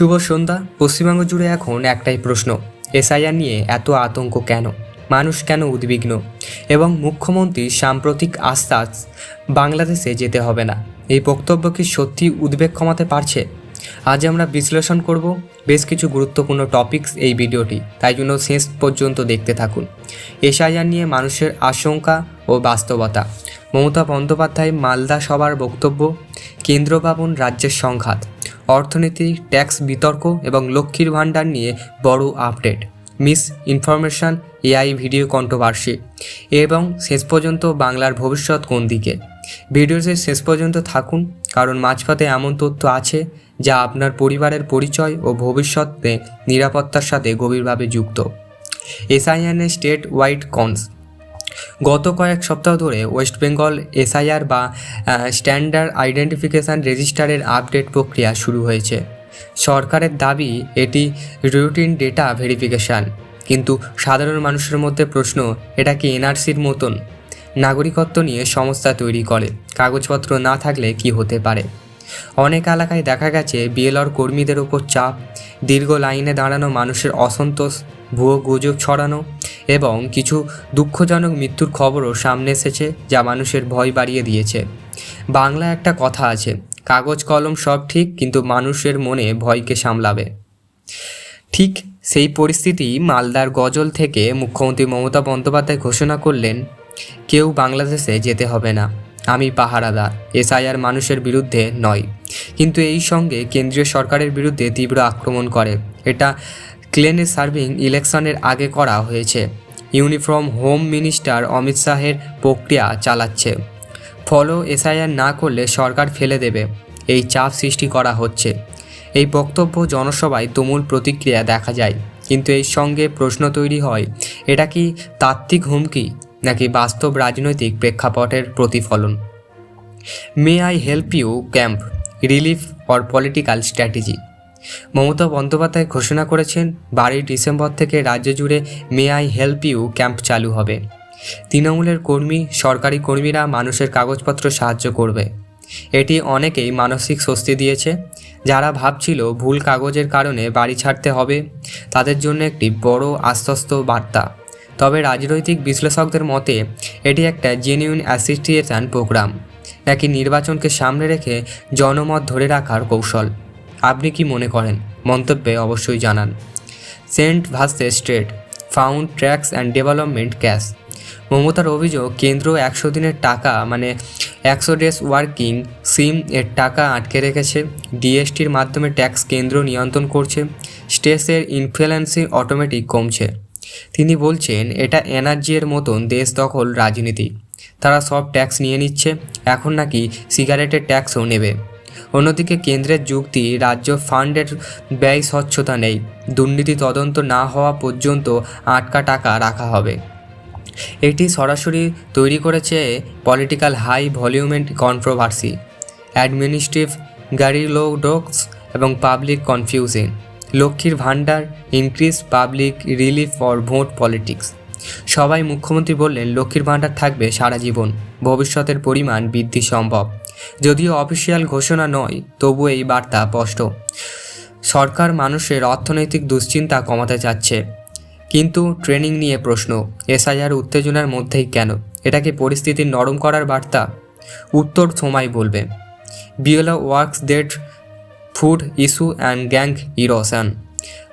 শুভ সন্ধ্যা। পশ্চিমবঙ্গ জুড়ে এখন একটাই প্রশ্ন, এসআইআর নিয়ে এত আতঙ্ক কেন? মানুষ কেন উদ্বিগ্ন? এবং মুখ্যমন্ত্রী সাম্প্রতিক আশ্বাস, বাংলাদেশে যেতে হবে না। এই বক্তব্য কি সত্যি উদ্বেগ কমাতে পারছে? আজ আমরা বিশ্লেষণ করব বেশ কিছু গুরুত্বপূর্ণ টপিকস এই ভিডিওটি। তাই জন্য শেষ পর্যন্ত দেখতে থাকুন। এসআইআর নিয়ে মানুষের আশঙ্কা ও বাস্তবতা। মমতা বন্দ্যোপাধ্যায় মালদা সভার বক্তব্য কেন্দ্র পাবন রাজ্যের সংঘাত। অর্থনীতি, ট্যাক্স বিতর্ক এবং লক্ষ্মীর ভাণ্ডার নিয়ে বড় update. Misinformation, AI video controversy. এবং শেষ পর্যন্ত বাংলার ভবিষ্যৎ কোন দিকে? ভিডিওতে শেষ পর্যন্ত থাকুন, কারণ মাঝপথে এমন তথ্য আছে যা আপনার পরিবারের পরিচয় ও ভবিষ্যতে নিরাপত্তার সাথে গভীরভাবে যুক্ত। এসআইএনএ স্টেট ওয়াইড কনস। গত কয়েক সপ্তাহ ধরে ওয়েস্ট বেঙ্গল এসআইআর বা স্ট্যান্ডার্ড আইডেন্টিফিকেশান রেজিস্টারের আপডেট প্রক্রিয়া শুরু হয়েছে। সরকারের দাবি, এটি রুটিন ডেটা ভেরিফিকেশান। কিন্তু সাধারণ মানুষের মধ্যে প্রশ্ন, এটা কি এনআরসির মতন? নাগরিকত্ব নিয়ে সমস্যা তৈরি করে। কাগজপত্র না থাকলে কি হতে পারে? অনেক এলাকায় দেখা গেছে বিএলআর কর্মীদের ওপর চাপ, দীর্ঘ লাইনে দাঁড়ানো মানুষের অসন্তোষ, ভুয়ো গুজব ছড়ানো এবং কিছু দুঃখজনক মৃত্যুর খবরও সামনে এসেছে যা মানুষের ভয় বাড়িয়ে দিয়েছে। বাংলা একটা কথা আছে, কাগজ, কলম সব ঠিক কিন্তু মানুষের মনে ভয়কে সামলাবে। ঠিক সেই পরিস্থিতি মালদার গজল থেকে মুখ্যমন্ত্রী মমতা বন্দ্যোপাধ্যায় ঘোষণা করলেন, কেউ বাংলাদেশে যেতে হবে না। আমি পাহারাদার, এসআইআর মানুষের বিরুদ্ধে নয়। কিন্তু এই সঙ্গে কেন্দ্রীয় সরকারের বিরুদ্ধে তীব্র আক্রমণ করে। এটা ক্লেনে সার্ভিং ইলেকশনের আগে করা হয়েছে। ইউনিফর্ম হোম মিনিস্টার অমিত শাহের প্রক্রিয়া চালাচ্ছে। ফলো এসআইআর না করলে সরকার ফেলে দেবে। এই চাপ সৃষ্টি করা হচ্ছে। এই বক্তব্য জনসভায় তুমুল প্রতিক্রিয়া দেখা যায়। কিন্তু এর সঙ্গে প্রশ্ন তৈরি হয়, এটা কি তাত্ত্বিক হুমকি? নাকি বাস্তব রাজনৈতিক প্রেক্ষাপটের প্রতিফলন? May I help you camp relief or political strategy Mamata Bandyopadhyay ঘোষণা করেছেন, বারোই ডিসেম্বর থেকে রাজ্য জুড়ে May I help you camp চালু হবে। তৃণমূলের কর্মী, সরকারি কর্মীরা মানুষের কাগজপত্র সাহায্য করবে। এটি অনেকেই মানসিক স্বস্তি দিয়েছে। যারা ভাবছিল ভুল কাগজের কারণে বাড়ি ছাড়তে হবে, তাদের জন্য একটি বড় আশ্বস্ত বার্তা। তবে রাজনৈতিক বিশ্লেষকদের মতে, এটি একটা জেনুইন অ্যাসিস্টিয়েশন প্রোগ্রাম নাকি নির্বাচনকে সামনে রেখে জনমত ধরে রাখার কৌশল। আপনি কি মনে করেন? মন্তব্যে অবশ্যই জানান। Centre ভাস্তে state, found tracks and development cash. মমতার অভিযোগ, কেন্দ্র একশো দিনের টাকা মানে একশো ডেজ ওয়ার্কিং সিম এর টাকা আটকে রেখেছে, ডিএসটির মাধ্যমে ট্যাক্স কেন্দ্র নিয়ন্ত্রণ করছে স্টেসের ইনফ্লুয়েন্সি অটোমেটিক কমছে। তিনি বলছেন, এটা এনার্জির মতন দেশ দখল রাজনীতি। তারা সব ট্যাক্স নিয়ে নিচ্ছে, এখন নাকি সিগারেটের ট্যাক্সও নেবে। অন্যদিকে কেন্দ্রের যুক্তি, রাজ্য ফান্ডের ব্যয় স্বচ্ছতা নেই। দুর্নীতি তদন্ত না হওয়া পর্যন্ত আটকা টাকা রাখা হবে। এটি সরাসরি তৈরি করেছে পলিটিক্যাল হাই ভলিউমেন্ট কন্ট্রোভার্সি, অ্যাডমিনিস্ট্রেটিভ গ্যারিলোডক্স এবং public confusion Lakshmir Bhandar increase public relief for vote politics সবাই মুখ্যমন্ত্রী বললেন, লক্ষ্মীর ভাণ্ডার থাকবে সারা জীবন, ভবিষ্যতের পরিমাণ বৃদ্ধি সম্ভব। যদিও অফিসিয়াল ঘোষণা নয় তবু এই বার্তা স্পষ্ট। সরকার মানুষের অর্থনৈতিক দুশ্চিন্তা কমাতে চাচ্ছে। কিন্তু ট্রেনিং নিয়ে প্রশ্ন, এসআইআর উত্তেজনার মধ্যেই কেন? এটাকে পরিস্থিতি নরম করার বার্তা? উত্তর সময় বলবে। বিওলা works date food issue and gang erosion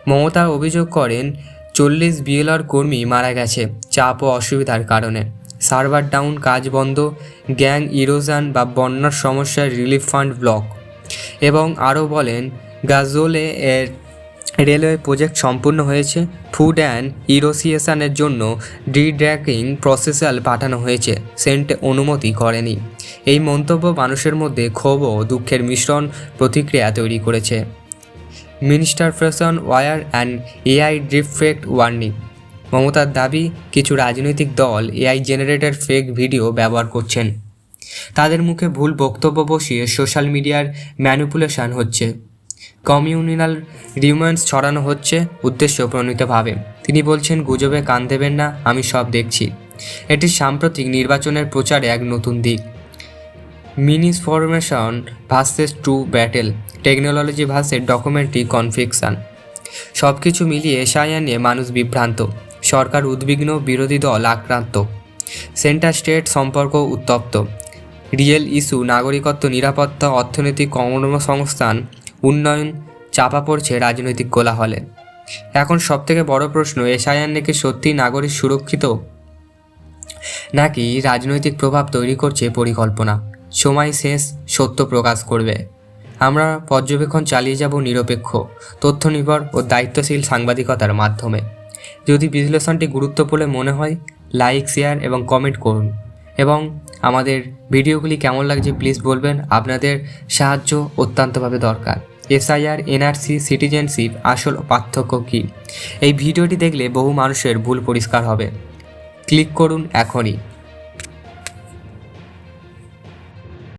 Mamata অভিযোগ করেন, চল্লিশ বিএলআর কর্মী মারা গেছে, চাপ ও অসুবিধার কারণে। সার্ভার ডাউন, কাজ বন্ধ, গ্যাং ইরোজান বা বন্যার সমস্যার রিলিফ ফান্ড ব্লক। এবং আরও বলেন, গাজোলে এর রেলওয়ে প্রজেক্ট সম্পূর্ণ হয়েছে ফুড অ্যান্ড ইরোসিয়েশনের জন্য ডিড্র্যাকিং প্রসেসাল পাঠানো হয়েছে। সেন্ট অনুমতি করেনি। এই মন্তব্য মানুষের মধ্যে ক্ষোভ ও দুঃখের মিশ্রণ প্রতিক্রিয়া তৈরি করেছে। Minister ফ্রেশন war and AI defect warning মমতার দাবি, কিছু রাজনৈতিক দল এআই জেনারেটর ফেক ভিডিও ব্যবহার করছেন। তাদের মুখে ভুল বক্তব্য বসিয়ে সোশ্যাল মিডিয়ার ম্যানিপুলেশন হচ্ছে। কমিউনাল রিউমেন্স ছড়ানো হচ্ছে উদ্দেশ্য প্রণীতভাবে। তিনি বলছেন, গুজবে কান দেবেন না, আমি সব দেখছি। এটি সাম্প্রতিক নির্বাচনের প্রচারে এক নতুন দিক। Misinformation versus to battle, technology versus documentary কনফিকশান। সব কিছু মিলিয়ে এসআইআর নিয়ে মানুষ বিভ্রান্ত। সরকার উদ্বিগ্ন, বিরোধী দল আক্রান্ত। সেন্টার স্টেট সম্পর্ক উত্তপ্ত। রিয়েল ইস্যু, নাগরিকত্ব, নিরাপত্তা, অর্থনৈতিক কর্মসংস্থান উন্নয়ন চাপা পড়ছে রাজনৈতিক কোলাহলে। এখন সবথেকে বড় প্রশ্ন, এসআইআর নাকি সত্যি নাগরিক সুরক্ষিত? নাকি রাজনৈতিক প্রভাব তৈরি করছে পরিকল্পনা? সময় শেষ, সত্য প্রকাশ করবে। আমরা পর্যবেক্ষণ চালিয়ে যাব নিরপেক্ষ তথ্য নির্ভর ও দায়িত্বশীল সাংবাদিকতার মাধ্যমে। যদি বিশ্লেষণটি গুরুত্বপূর্ণ মনে হয়, লাইক, শেয়ার এবং কমেন্ট করুন। এবং আমাদের ভিডিওগুলি কেমন লাগছে প্লিজ বলবেন। আপনাদের সাহায্য অত্যন্তভাবে দরকার। এসআইআর, এনআরসি, সিটিজেনশিপ আসল পার্থক্য কী? এই ভিডিওটি দেখলে বহু মানুষের ভুল পরিষ্কার হবে। ক্লিক করুন এখনই।